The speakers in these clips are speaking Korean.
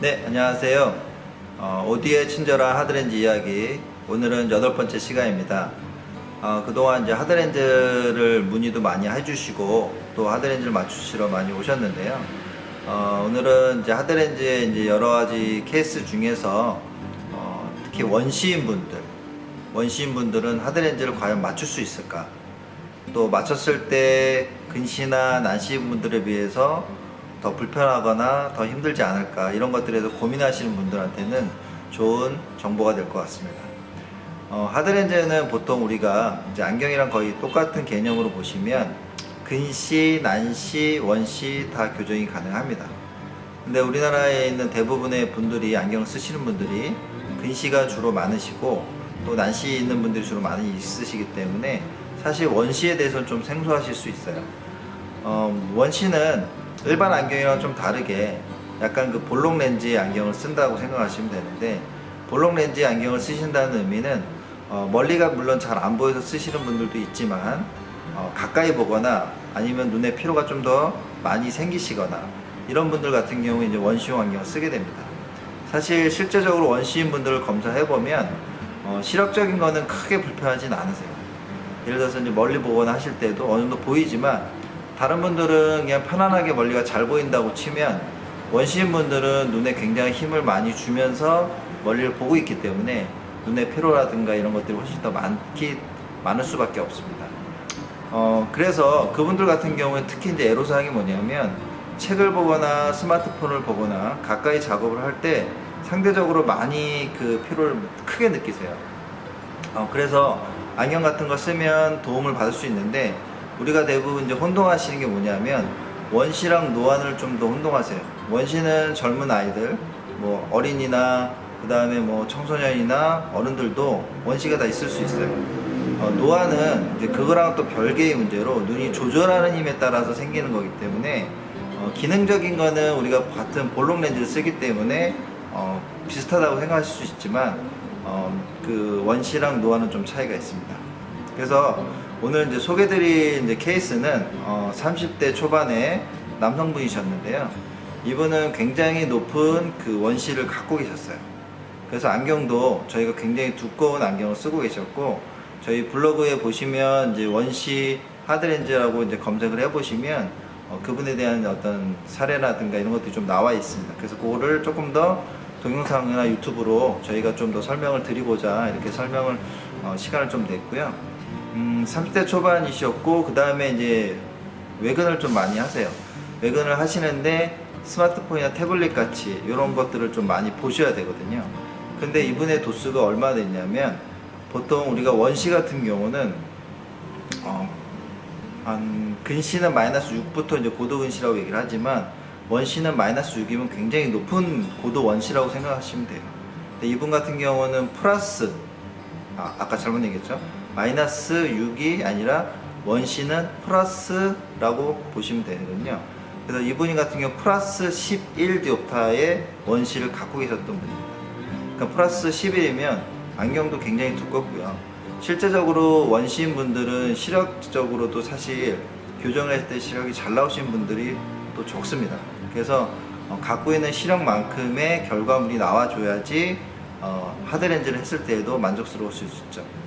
네, 안녕하세요. 어, 오디의 친절한 하드렌즈 이야기. 오늘은 여덟 번째 시간입니다. 어, 그동안 이제 하드렌즈를 문의도 많이 해주시고 또 하드렌즈를 맞추시러 많이 오셨는데요. 어, 오늘은 이제 하드렌즈의 이제 여러 가지 케이스 중에서 어, 특히 원시인 분들, 원시인 분들은 하드렌즈를 과연 맞출 수 있을까? 또 맞췄을 때 근시나 난시인 분들에 비해서 더 불편하거나 더 힘들지 않을까 이런 것들에 대해서 고민하시는 분들한테는 좋은 정보가 될 것 같습니다. 어, 하드렌즈는 보통 우리가 이제 안경이랑 거의 똑같은 개념으로 보시면 근시, 난시, 원시 다 교정이 가능합니다. 근데 우리나라에 있는 대부분의 분들이 안경을 쓰시는 분들이 근시가 주로 많으시고 또 난시 있는 분들이 주로 많이 있으시기 때문에 사실 원시에 대해서는 좀 생소하실 수 있어요. 어, 원시는 일반 안경이랑 좀 다르게 약간 그 볼록 렌즈의 안경을 쓴다고 생각하시면 되는데 볼록 렌즈의 안경을 쓰신다는 의미는 어, 멀리가 물론 잘 안 보여서 쓰시는 분들도 있지만 어, 가까이 보거나 아니면 눈에 피로가 좀 더 많이 생기시거나 이런 분들 같은 경우 이제 원시용 안경을 쓰게 됩니다. 사실 실제적으로 원시인 분들을 검사해 보면 어, 시력적인 거는 크게 불편하진 않으세요. 예를 들어서 이제 멀리 보거나 하실 때도 어느 정도 보이지만 다른 분들은 그냥 편안하게 멀리가 잘 보인다고 치면 원시인 분들은 눈에 굉장히 힘을 많이 주면서 멀리를 보고 있기 때문에 눈의 피로라든가 이런 것들이 훨씬 더 많기 많을 수밖에 없습니다. 어, 그래서 그분들 같은 경우에 특히 이제 애로사항이 뭐냐면 책을 보거나 스마트폰을 보거나 가까이 작업을 할 때 상대적으로 많이 그 피로를 크게 느끼세요. 어, 그래서 안경 같은 거 쓰면 도움을 받을 수 있는데 우리가 대부분 이제 혼동하시는 게 뭐냐면 원시랑 노안을 좀 더 혼동하세요. 원시는 젊은 아이들, 뭐 어린이나 그 다음에 뭐 청소년이나 어른들도 원시가 다 있을 수 있어요. 어, 노안은 이제 그거랑 또 별개의 문제로 눈이 조절하는 힘에 따라서 생기는 거기 때문에 어, 기능적인 거는 우리가 같은 볼록 렌즈를 쓰기 때문에 어, 비슷하다고 생각하실 수 있지만 어, 그 원시랑 노안은 좀 차이가 있습니다. 그래서 오늘 이제 소개드릴 이제 케이스는 어, 30대 초반의 남성분이셨는데요. 이분은 굉장히 높은 그 원시를 갖고 계셨어요. 그래서 안경도 저희가 굉장히 두꺼운 안경을 쓰고 계셨고 저희 블로그에 보시면 이제 원시 하드렌즈라고 이제 검색을 해보시면 어, 그분에 대한 어떤 사례라든가 이런 것들이 좀 나와 있습니다. 그래서 그거를 조금 더 동영상이나 유튜브로 저희가 좀 더 설명을 드리고자 이렇게 설명을 어, 시간을 좀 냈고요. 음, 30대 초반이셨고 그 다음에 이제 외근을 좀 많이 하세요. 외근을 하시는데 스마트폰이나 태블릿 같이 이런 것들을 좀 많이 보셔야 되거든요. 근데 이분의 도수가 얼마나 됐냐면 보통 우리가 원시 같은 경우는 어, 한 근시는 마이너스 6부터 이제 고도 근시라고 얘기를 하지만 원시는 마이너스 6이면 굉장히 높은 고도 원시라고 생각하시면 돼요. 근데 이분 같은 경우는 플러스 아, 아까 잘못 얘기했죠? 마이너스 6이 아니라 원시는 플러스라고 보시면 되거든요. 그래서 이분 같은 경우 플러스 11 디옵타의 원시를 갖고 계셨던 분입니다. 그러니까 플러스 11이면 안경도 굉장히 두껍고요. 실제적으로 원시인 분들은 시력적으로도 사실 교정을 했을 때 시력이 잘 나오신 분들이 또 적습니다. 그래서 어, 갖고 있는 시력만큼의 결과물이 나와줘야지 어, 하드렌즈를 했을 때에도 만족스러우실 수 있죠.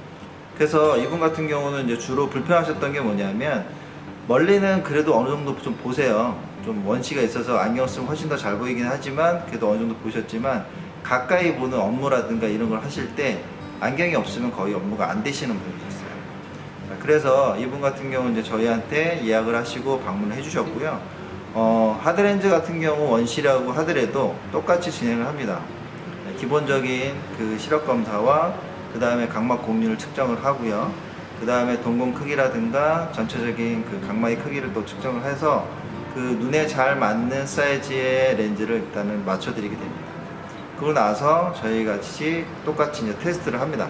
그래서 이분 같은 경우는 이제 주로 불편하셨던 게 뭐냐면 멀리는 그래도 어느 정도 좀 보세요. 좀 원시가 있어서 안경 쓰면 훨씬 더 잘 보이긴 하지만 그래도 어느 정도 보셨지만 가까이 보는 업무라든가 이런 걸 하실 때 안경이 없으면 거의 업무가 안 되시는 분이 있어요. 자, 그래서 이분 같은 경우는 이제 저희한테 예약을 하시고 방문을 해주셨고요. 어, 하드렌즈 같은 경우 원시라고 하더라도 똑같이 진행을 합니다. 네, 기본적인 그 시력 검사와 그 다음에 각막 공률을 측정을 하고요. 그 다음에 동공 크기라든가 전체적인 그 각막의 크기를 또 측정을 해서 그 눈에 잘 맞는 사이즈의 렌즈를 일단은 맞춰드리게 됩니다. 그러고 나서 저희 같이 똑같이 이제 테스트를 합니다.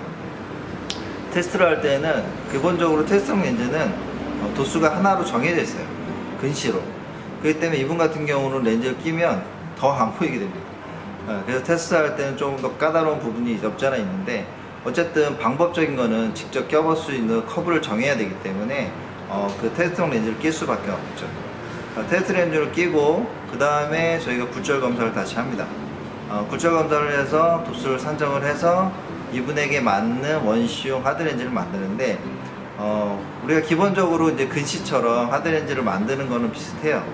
테스트를 할 때는 기본적으로 테스트용 렌즈는 어, 도수가 하나로 정해져 있어요. 근시로. 그렇기 때문에 이분 같은 경우는 렌즈를 끼면 더 안 보이게 됩니다. 어, 그래서 테스트할 때는 조금 더 까다로운 부분이 없지 않아 있는데 어쨌든 방법적인 거는 직접 껴볼 수 있는 커브를 정해야 되기 때문에 어, 그 테스트용 렌즈를 낄 수밖에 없죠. 어, 테스트 렌즈를 끼고 그 다음에 저희가 굴절 검사를 다시 합니다. 어, 굴절 검사를 해서 도수를 산정을 해서 이분에게 맞는 원시용 하드렌즈를 만드는데 어, 우리가 기본적으로 이제 근시처럼 하드렌즈를 만드는 거는 비슷해요.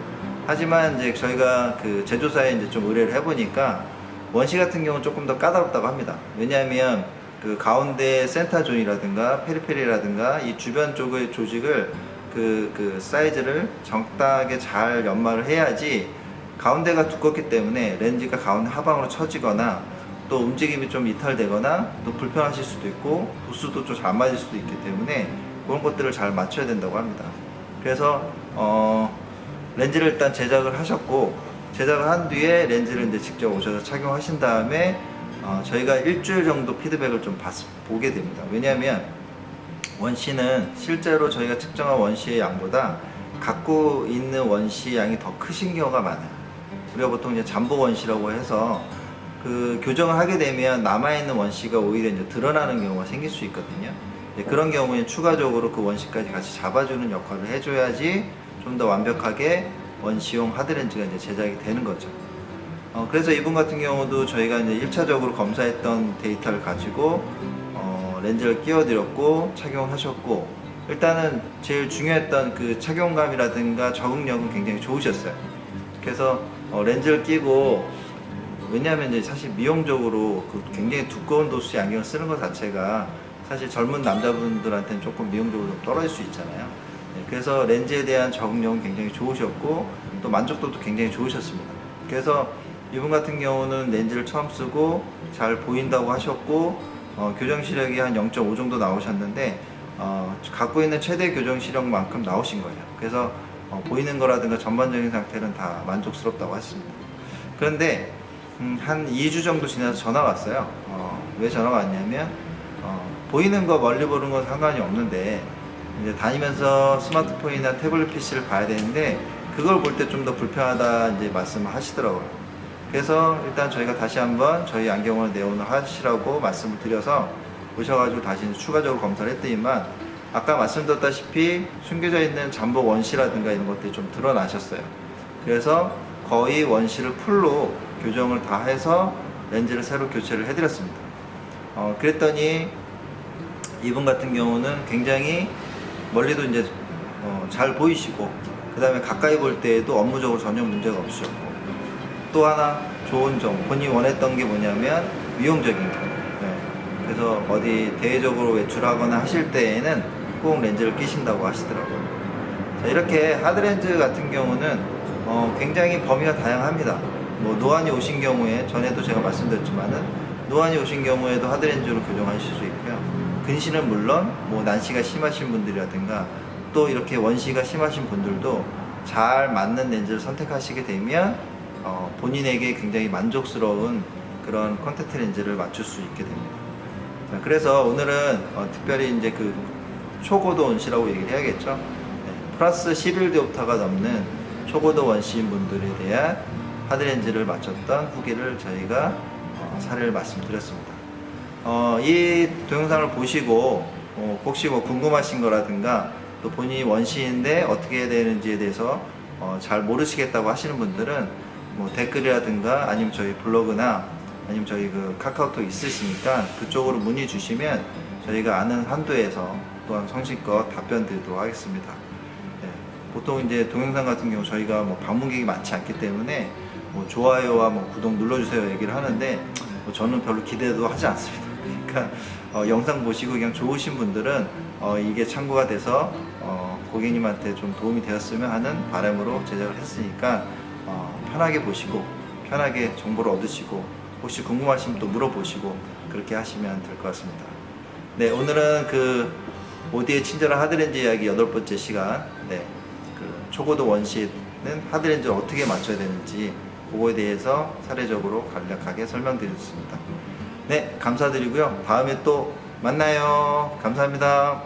하지만 이제 저희가 그 제조사에 이제 좀 의뢰를 해보니까 원시 같은 경우는 조금 더 까다롭다고 합니다. 왜냐하면 그 가운데 센터존이라든가 페리페리라든가 이 주변 쪽의 조직을 그, 그 사이즈를 적당하게 잘 연마를 해야지 가운데가 두껍기 때문에 렌즈가 가운데 하방으로 처지거나 또 움직임이 좀 이탈되거나 또 불편하실 수도 있고 도수도 좀 잘 맞을 수도 있기 때문에 그런 것들을 잘 맞춰야 된다고 합니다. 그래서 어, 렌즈를 일단 제작을 하셨고 제작을 한 뒤에 렌즈를 이제 직접 오셔서 착용하신 다음에 어, 저희가 일주일 정도 피드백을 좀 봤, 보게 됩니다. 왜냐하면 원시는 실제로 저희가 측정한 원시의 양보다 갖고 있는 원시 양이 더 크신 경우가 많아요. 우리가 보통 이제 잠복 원시라고 해서 그 교정을 하게 되면 남아있는 원시가 오히려 이제 드러나는 경우가 생길 수 있거든요. 그런 경우에 추가적으로 그 원시까지 같이 잡아주는 역할을 해줘야지 좀 더 완벽하게 원시용 하드렌즈가 이제 제작이 되는 거죠. 어, 그래서 이분 같은 경우도 저희가 이제 1차적으로 검사했던 데이터를 가지고 어, 렌즈를 끼워드렸고 착용하셨고 일단은 제일 중요했던 그 착용감이라든가 적응력은 굉장히 좋으셨어요. 그래서 어, 렌즈를 끼고 왜냐하면 이제 사실 미용적으로 그 굉장히 두꺼운 도수의 안경을 쓰는 것 자체가 사실 젊은 남자분들한테는 조금 미용적으로 좀 떨어질 수 있잖아요. 네, 그래서 렌즈에 대한 적응력은 굉장히 좋으셨고 또 만족도도 굉장히 좋으셨습니다. 그래서 이분 같은 경우는 렌즈를 처음 쓰고 잘 보인다고 하셨고 어, 교정 시력이 한 0.5 정도 나오셨는데 어, 갖고 있는 최대 교정 시력만큼 나오신 거예요. 그래서 어, 보이는 거라든가 전반적인 상태는 다 만족스럽다고 했습니다. 그런데 음, 한 2주 정도 지나서 전화가 왔어요. 어, 왜 전화가 왔냐면 어, 보이는 거 멀리 보는 건 상관이 없는데 이제 다니면서 스마트폰이나 태블릿 PC를 봐야 되는데 그걸 볼 때 좀 더 불편하다 이제 말씀을 하시더라고요. 그래서 일단 저희가 다시 한번 저희 안경을 내원을 하시라고 말씀을 드려서 오셔가지고 다시 추가적으로 검사를 했더니만 아까 말씀드렸다시피 숨겨져 있는 잠복 원시라든가 이런 것들이 좀 드러나셨어요. 그래서 거의 원시를 풀로 교정을 다 해서 렌즈를 새로 교체를 해드렸습니다. 어, 그랬더니 이분 같은 경우는 굉장히 멀리도 이제 어, 잘 보이시고 그 다음에 가까이 볼 때에도 업무적으로 전혀 문제가 없으셨고 또 하나 좋은 점. 본인이 원했던 게 뭐냐면 미용적인 거 네. 그래서 어디 대외적으로 외출하거나 하실 때에는 꼭 렌즈를 끼신다고 하시더라고요. 자, 이렇게 하드렌즈 같은 경우는 어, 굉장히 범위가 다양합니다. 뭐 노안이 오신 경우에 전에도 제가 말씀드렸지만은 노안이 오신 경우에도 하드렌즈로 교정하실 수 있고요. 근시는 물론 뭐 난시가 심하신 분들이라든가 또 이렇게 원시가 심하신 분들도 잘 맞는 렌즈를 선택하시게 되면 어, 본인에게 굉장히 만족스러운 그런 컨택트 렌즈를 맞출 수 있게 됩니다. 자, 그래서 오늘은 어, 특별히 이제 그 초고도 원시라고 얘기를 해야겠죠. 네, 플러스 11디옵터가 넘는 초고도 원시인 분들에 대한 하드렌즈를 맞췄던 후기를 저희가 어, 사례를 말씀드렸습니다. 어, 이 동영상을 보시고 어, 혹시 뭐 궁금하신 거라든가 또 본인이 원시인데 어떻게 해야 되는지에 대해서 어, 잘 모르시겠다고 하시는 분들은 뭐 댓글이라든가 아니면 저희 블로그나 아니면 저희 그 카카오톡 있으시니까 그쪽으로 문의 주시면 저희가 아는 한도에서 또한 성실껏 답변 드리도록 하겠습니다. 네, 보통 이제 동영상 같은 경우 저희가 뭐 방문객이 많지 않기 때문에 뭐 좋아요와 뭐 구독 눌러주세요 얘기를 하는데 뭐 저는 별로 기대도 하지 않습니다. 그러니까 어, 영상 보시고 그냥 좋으신 분들은 어, 이게 참고가 돼서 어, 고객님한테 좀 도움이 되었으면 하는 바람으로 제작을 했으니까 어, 편하게 보시고 편하게 정보를 얻으시고 혹시 궁금하시면 또 물어보시고 그렇게 하시면 될 것 같습니다. 네 오늘은 그 오디의 친절한 하드렌즈 이야기 여덟 번째 시간 네, 그 초고도 원시는 하드렌즈를 어떻게 맞춰야 되는지 그거에 대해서 사례적으로 간략하게 설명드렸습니다. 네, 감사드리고요. 다음에 또 만나요. 감사합니다.